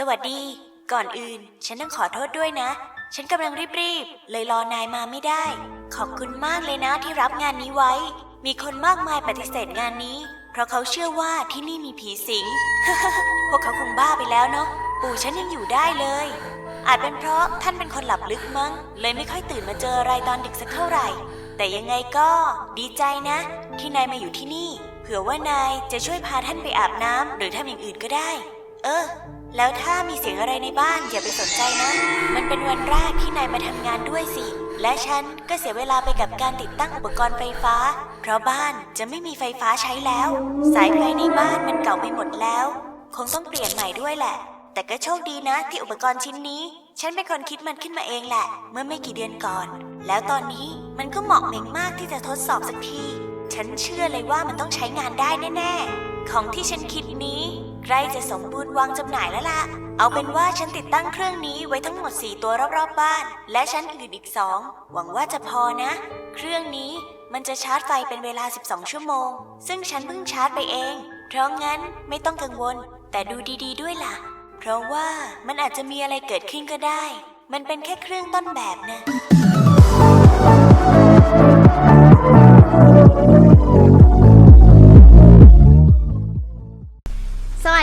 สวัสดี ก่อนอื่น ฉันต้องขอโทษด้วยนะ ฉันกำลังรีบๆ เลยรอนายมาไม่ได้ ขอบคุณมากเลยนะที่รับงานนี้ไว้ มีคนมากมายปฏิเสธงานนี้ เพราะเขาเชื่อว่าที่นี่มีผีสิง พวกเขาคงบ้าไปแล้วเนาะ ปู่ฉันยังอยู่ได้เลย อาจเป็นเพราะท่านเป็นคนหลับลึกมั้ง เลยไม่ค่อยตื่นมาเจออะไรตอนดึกสักเท่าไหร่ แต่ยังไงก็ดีใจนะ ที่นายมาอยู่ที่นี่ เผื่อว่านายจะช่วยพาท่านไปอาบน้ำหรือทำอย่างอื่นก็ได้ เออ แล้วถ้ามีเสียงอะไรในบ้านอย่าไปสนใจนะ มันเป็นวันแรกที่นายมาทำงานด้วยสิ และฉันก็เสียเวลาไปกับการติดตั้งอุปกรณ์ไฟฟ้า เพราะบ้านจะไม่มีไฟฟ้าใช้แล้ว สายไฟในบ้านมันเก่าไปหมดแล้ว คงต้องเปลี่ยนใหม่ด้วยแหละ แต่ก็โชคดีนะที่อุปกรณ์ชิ้นนี้ ฉันเป็นคนคิดมันขึ้นมาเองแหละ เมื่อไม่กี่เดือนก่อน แล้วตอนนี้มันก็เหมาะเหม่งมากที่จะทดสอบสักที ฉันเชื่อเลยว่ามันต้องใช้งานได้แน่ ๆ ของที่ฉันคิดนี้ ใกล้จะสมบูรณ์วางจำหน่ายแล้วล่ะ เอาเป็นว่าฉันติดตั้งเครื่องนี้ไว้ทั้งหมด 4 ตัวรอบๆบ้าน และชั้นอื่นอีก2หวังว่าจะพอนะ เครื่องนี้มันจะชาร์จไฟเป็นเวลา 12 ชั่วโมง ซึ่งฉันเพิ่งชาร์จไปเอง เพราะงั้นไม่ต้องกังวล แต่ดูดีๆด้วยล่ะ เพราะว่ามันอาจจะมีอะไรเกิดขึ้นก็ได้ มันเป็นแค่เครื่องต้นแบบนะ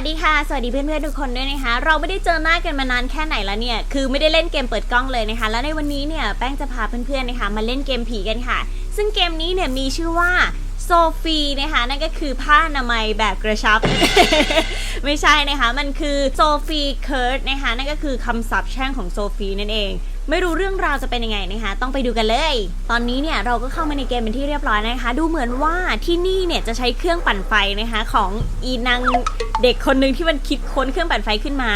สวัสดีค่ะ สวัสดีเพื่อนๆทุกคนด้วยนะคะ เราไม่ได้เจอหน้ากันมานานแค่ไหนแล้วเนี่ย คือไม่ได้เล่นเกมเปิดกล้องเลยนะคะ แล้วในวันนี้เนี่ยแป้งจะพาเพื่อนๆนะคะมาเล่นเกมผีกันค่ะ ซึ่งเกมนี้เนี่ยมีชื่อว่าโซฟีนะคะนั่นก็คือผ้าอนามัยแบบกระชับ ไม่ใช่นะคะ มันคือโซฟีเคิร์ดนะคะนั่นก็คือคำศัพท์แช่งของโซฟีนั่นเอง ไม่รู้เรื่องราวจะเป็นยังไงนะคะ ต้องไปดูกันเลย ตอนนี้เนี่ยเราก็เข้ามาในเกมเป็นที่เรียบร้อยนะคะ ดูเหมือนว่าที่นี่เนี่ยจะใช้เครื่องปั่นไฟนะคะ ของอีนางเด็กคนหนึ่งที่มันคิดค้นเครื่องปั่นไฟขึ้นมา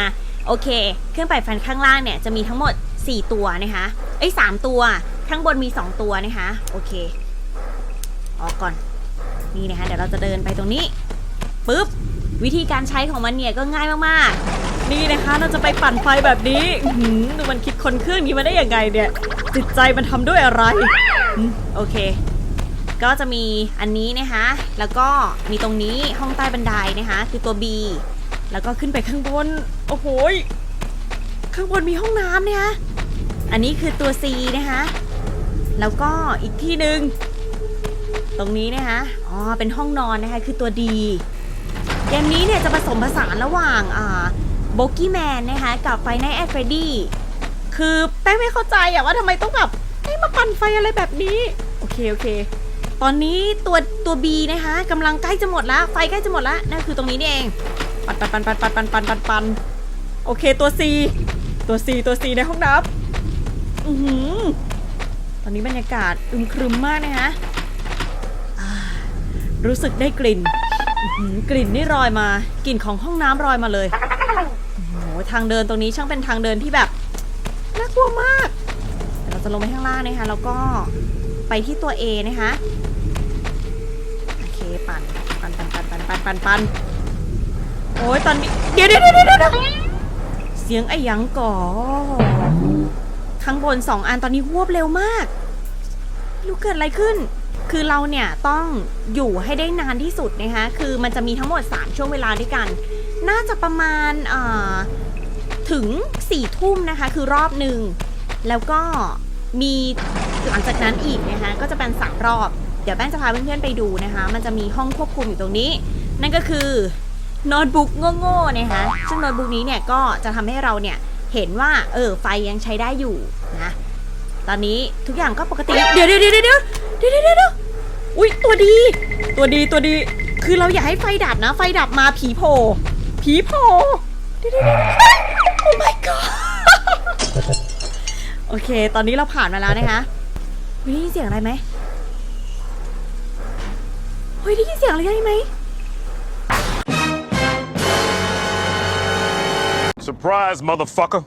โอเค เครื่องปั่นไฟข้างล่างเนี่ยจะมีทั้งหมด 4 ตัวนะคะเอ้สามตัว ข้างบนมี 2 ตัวนะคะ โอเค ออกก่อน นี่นะคะ เดี๋ยวเราจะเดินไปตรงนี้ปุ๊บ วิธีการใช้ของมันเนี่ยก็ง่ายมากๆ นี่นะคะ เราจะไปปั่นไฟแบบนี้หือดูมันคิดคนเครื่องนี้มาได้ยังไงเนี่ย จิตใจมันทำด้วยอะไรอืมโอเค ก็จะมีอันนี้นะคะ แล้วก็มีตรงนี้ห้องใต้บันไดนะคะ คือตัว B แล้วก็ขึ้นไปข้างบน โอ้โหยข้างบนมีห้องน้ำนะคะอันนี้คือตัว C นะคะ แล้วก็อีกที่หนึ่งตรงนี้นะคะ อ๋อ เป็นห้องนอนนะคะ คือตัว D เกมนี้เนี่ยจะผสมผสานระหว่างอ่า โบกี้แมนนะคะกับไฟไนท์แอดเฟรดี้คือแป้งไม่เข้าใจอะว่าทำไมต้องแบบให้มาปั่นไฟอะไรแบบนี้ โอเค โอเค ตอนนี้ตัวตัว B นะคะกำลังใกล้จะหมดละไฟใกล้จะหมดละนั่นคือตรงนี้นี่เอง ปั่นปั่นปั่นปั่นปั่นปั่นปั่นปันปันโอเคตัว C ตัว C ตัว C ในห้องน้ำอือหือตอนนี้บรรยากาศอึมครึมมากนะคะรู้สึกได้กลิ่นกลิ่นนี่รอยมากลิ่นของห้องน้ำรอยมาเลย ทางเดินตรงนี้ช่างเป็นทางเดินที่แบบน่ากลัวมากเราจะลงไปข้างล่างนะคะแล้วก็ไปที่ตัว A นะคะโอเคปั่นปั่นปั่นปั่นปั่นปั่นปั่นปั่นโอ้ยตอนนี้เดี๋ยวเดี๋ยวเดี๋ยวเดี๋ยวเสียงไอ้หยังก่อข้างบนสองอันตอนนี้หวบเร็วมากรู้เกิดอะไรขึ้น คือเราเนี่ยต้องอยู่ให้ได้นานที่สุดนะคะคือมันจะมีทั้งหมด 3 ช่วงเวลาด้วยกัน น่าจะประมาณอ่อ ถึง4ี่ทุ่มนะคะคือรอบหนึ่ง แล้วก็มีหลังจากนั้นอีกนะคะก็จะเป็น3รอบ เดี๋ยวแป้งจะพาเพื่อนๆไปดูนะคะ มันจะมีห้องควบคุมอยู่ตรงนี้ นั่นก็คือโน้ตบุ๊กโง่ๆนะคะซึ่งโน้ตบุ๊กนี้เนี่ยก็จะทำให้เราเนี่ยเห็นว่าเออไฟยังใช้ได้อยู่นะตอนนี้ทุกอย่างก็ปกติ เดี๋ยวเดี๋ยวเดี๋ยวเดี๋ยวเดี๋ยวเดี๋ยวเดี๋ยวอุ้ยตัวดี ตัวดีตัวดี คือเราอยากให้ไฟดับนะ ไฟดับมาผีโผผีโผเดี๋ยวเดี๋ยว my god โอเค ตอนนี้เราผ่านมาแล้วนะคะเฮ้ยได้ยินเสียงอะไรไหมเฮ้ยได้ยินเสียงอะไรไหม Surprise, motherfucker.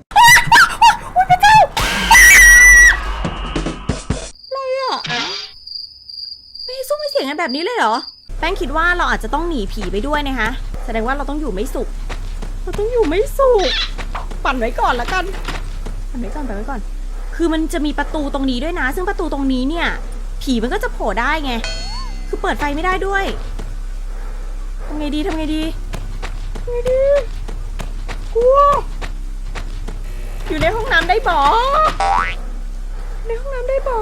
อะไรอะไม่ซุ่มไม่เสียงกันแบบนี้เลยเหรอ แป้งคิดว่าเราอาจจะต้องหนีผีไปด้วยนะคะ แสดงว่าเราต้องอยู่ไม่สุข เราต้องอยู่ไม่สุข ปั่นไว้ก่อนละกันปั่นไว้ก่อนปั่นไว้ก่อน คือมันจะมีประตูตรงนี้ด้วยนะ ซึ่งประตูตรงนี้เนี่ย ผีมันก็จะโผล่ได้ไง คือเปิดไฟไม่ได้ด้วยทำไงดีทำไงดีทำไงดีกลัวอยู่ในห้องน้ำได้บอในห้องน้ำได้บอ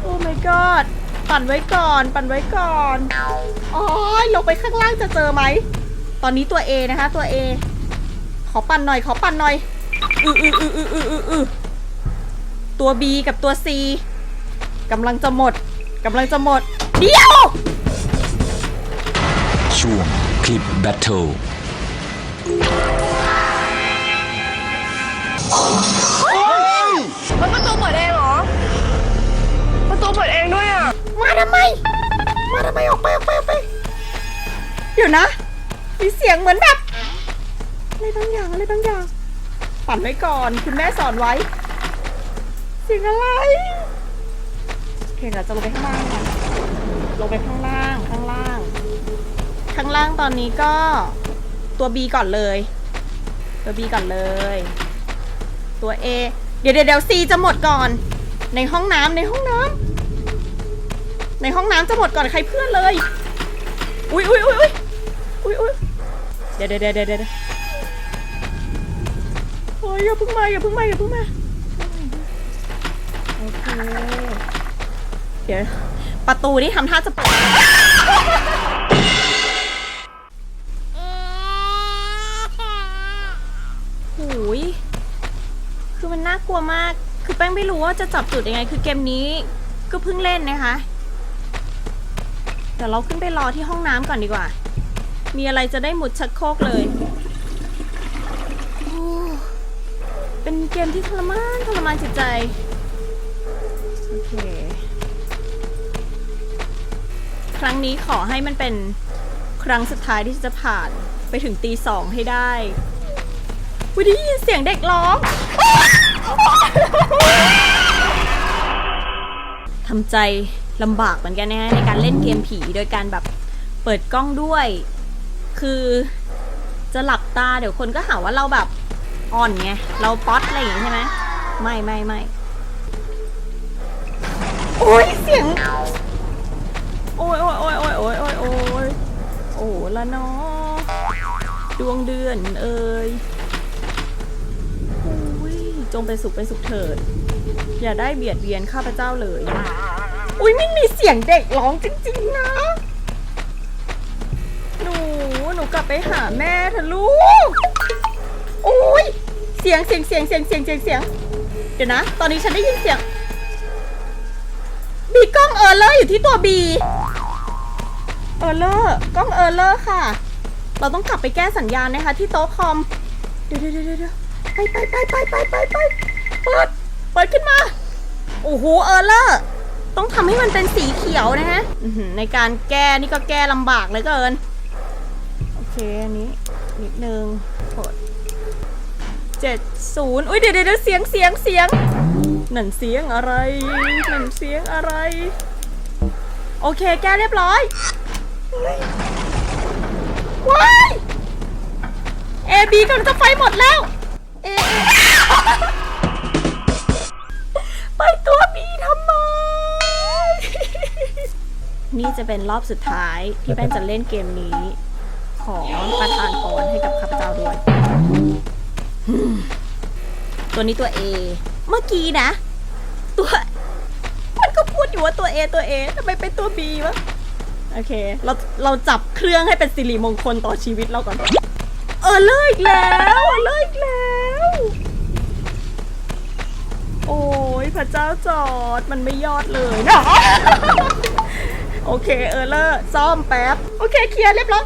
โอ้ my god ปั่นไว้ก่อน ปั่นไว้ก่อน อ๋อ ลงไปข้างล่างจะเจอไหม ตอนนี้ตัว A นะคะ ตัว A ขอปั่นหน่อยขอปั่นหน่อยอืออืออืออืออืออืออือตัว B กับตัว C กำลังจะหมดกำลังจะหมด เดี๋ยว ช่วงคลิปแบทเทิลมันประตูเปิดเองเหรอประตูเปิดเองด้วยอะ มาทำไม มาทำไมออกไปออกไปออกไปเดี๋ยวนะ มีเสียงเหมือนแบบ อะไรบางอย่างอะไรบางอย่าง ปั่นไว้ก่อน คุณแม่สอนไว้ เสียงอะไรโอเคเราจะลงไปข้างล่างกันลงไปข้างล่างข้างล่าง ข้างล่างตอนนี้ก็ตัว B ก่อนเลย ตัว B ก่อนเลย ตัว A เดี๋ยวเดี๋ยวเดี๋ยว C จะหมดก่อน ในห้องน้ำในห้องน้ำในห้องน้ำจะหมดก่อนใครเพื่อนเลย อุ้ยอุ้ยอุ้ยอุ้ยอุ้ยอุ้ยเดี๋ยวเดี๋ยวเดี๋ยวเดี๋ยว ยวโอ้ยอย่าเพิ่งมาอย่าเพิ่งมาอย่าเพิ่งมาโอเคเดี๋ยวประตูนี่ทำท่าจะเปิดหูยคือมันน่ากลัวมาก คือแป้งไม่รู้ว่าจะจับจุดยังไง คือเกมนี้ก็เพิ่งเล่นนะคะเดี๋ยวเราขึ้นไปรอที่ห้องน้ำก่อนดีกว่า มีอะไรจะได้หมุดชักโครกเลยโอ้ เป็นเกมที่ทรมานทรมานจิตใจ โอเค ครั้งนี้ขอให้มันเป็นครั้งสุดท้ายที่จะผ่านไปถึงตีสองให้ได้วิได้ยินเสียงเด็กร้องทำใจลำบากเหมือนกันนะฮะในการเล่นเกมผีโดยการแบบเปิดกล้องด้วย คือจะหลับตาเดี๋ยวคนก็หาว่าเราแบบ อ่อนไง เราป๊อตอะไรอย่างงี้ใช่ไหมไม่ไม่ไม่โอ้ยเสียง โอ้ยโอ้ยโอ้ยโอ้ยโอ้ยโอ้ยโอ้ยโอ้ละเนาะดวงเดือนเอ่ยโอ้ยจงเป็นสุขเป็นสุขเถิด อย่าได้เบียดเบียนข้าพเจ้าเลย อุ้ยไม่มีเสียงเด็กร้องจริง ๆ นะ หนู หนูกลับไปหาแม่เถอะลูก สียงเสียงเสียงเสียงเสียงเสียงเสียงเดี๋ยวนะ ตอนนี้ฉันได้ยินเสียงบีกล้องเออร์เลอร์อยู่ที่ตัวบีเออร์เลอร์กล้องเออร์เลอร์ค่ะ เราต้องกลับไปแก้สัญญาณนะคะ ที่โต๊ะคอม เดี๋ยวเดี๋ยวเดี๋ยวเดี๋ยวไปไปไปไปไปไปไปเปิดเปิดขึ้นมา โอ้โหเออร์เลอร์ต้องทำให้มันเป็นสีเขียวนะฮะในการแก้นี่ก็แก้ลำบากเหลยเกิน โอเคอันนี้นิดนึงกด เจ็ดศูนย์อุ้ยเดี๋ยวเดี๋ยวเดี๋ยวเสียงเสียงเสียงนั่นเสียงอะไรนั่นเสียงอะไร โอเคแก้เรียบร้อยว้ายเอบีกำลังจะไฟหมดแล้วเอเอไปตัวบีทำไม นี่จะเป็นรอบสุดท้ายที่แป้งจะเล่นเกมนี้ ขอประทานพรให้กับข้าพเจ้าด้วย ตัวนี้ตัว A เมื่อกี้นะ ตัว มันก็พูดอยู่ว่าตัว A ตัว A ทำไมเป็นตัว B วะ โอเค เรา เราจับเครื่องให้เป็นสิริมงคลต่อชีวิตเราก่อน เออเลิกแล้วเออเลิกแล้ว โอ้ยพระเจ้าจอด มันไม่ยอดเลยนะโอเค เออเลอร์ซ่อมแป๊บ โอเค เคลียร์เรียบร้อย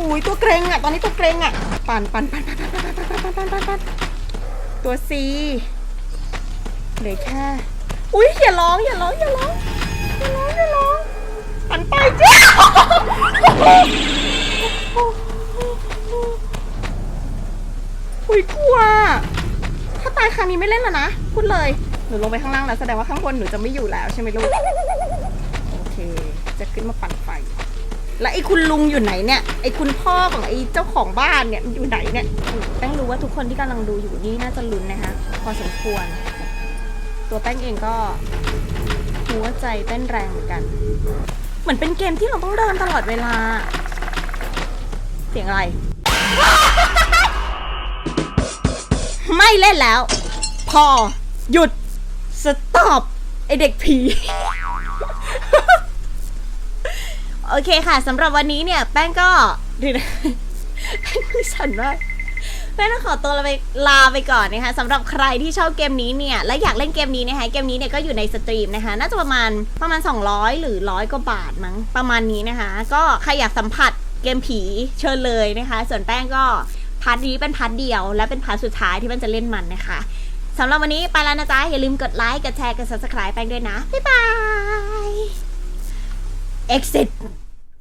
อุ้ยตัวเกรงอะ ตอนนี้ตัวเกรงอะ ปั่นปั่นปั่นปั่นปั่นปั่นปั่นปั่นปั่นปั่นปั่นตัวซีเหลือแค่อุ้ยอย่าร้องอย่าร้องอย่าร้องอย่าร้องอย่าร้องปั่นไปเจ้าอุ้ยกลัว ถ้าตายครั้งนี้ไม่เล่นแล้วนะ พูดเลย หนูลงไปข้างล่างแล้วแสดงว่าข้างบนหนูจะไม่อยู่แล้วใช่ไหมลูก โอเค จะขึ้นมาปั่นไฟ แล้วไอ้คุณลุงอยู่ไหนเนี่ยไอ้คุณพ่อของไอ้เจ้าของบ้านเนี่ยมันอยู่ไหนเนี่ยแป้งรู้ว่าทุกคนที่กำลังดูอยู่นี่น่าจะลุ้นนะคะพอสมควร ตัวแป้งเองก็หัวใจเต้นแรงเหมือนกัน เหมือนเป็นเกมที่เราต้องเดินตลอดเวลา เสียงอะไร ไม่เล่นแล้ว พอ หยุด สต็อปไอเด็กผี โอเคค่ะสำหรับวันนี้เนี่ยแป้งก็ดีนะแป้งมือสั่นมากแป้งต้องขอตัวลาไปลาไปก่อนนะคะสำหรับใครที่ชอบเกมนี้เนี่ยและอยากเล่นเกมนี้นะคะเกมนี้เนี่ยก็อยู่ในสตรีมนะคะน่าจะประมาณประมาณ 200 หรือร้อยกว่าบาทมั้งประมาณนี้นะคะ ก็ใครอยากสัมผัสเกมผีเชิญเลยนะคะ ส่วนแป้งก็พาร์ทนี้เป็นพาร์ทเดียว และเป็นพาร์ทสุดท้ายที่มันจะเล่นมันนะคะสำหรับวันนี้ไปแล้วนะจ๊ะ อย่าลืมกดไลค์ กดแชร์ กด subscribe แป้งด้วยนะ บ๊ายบาย exit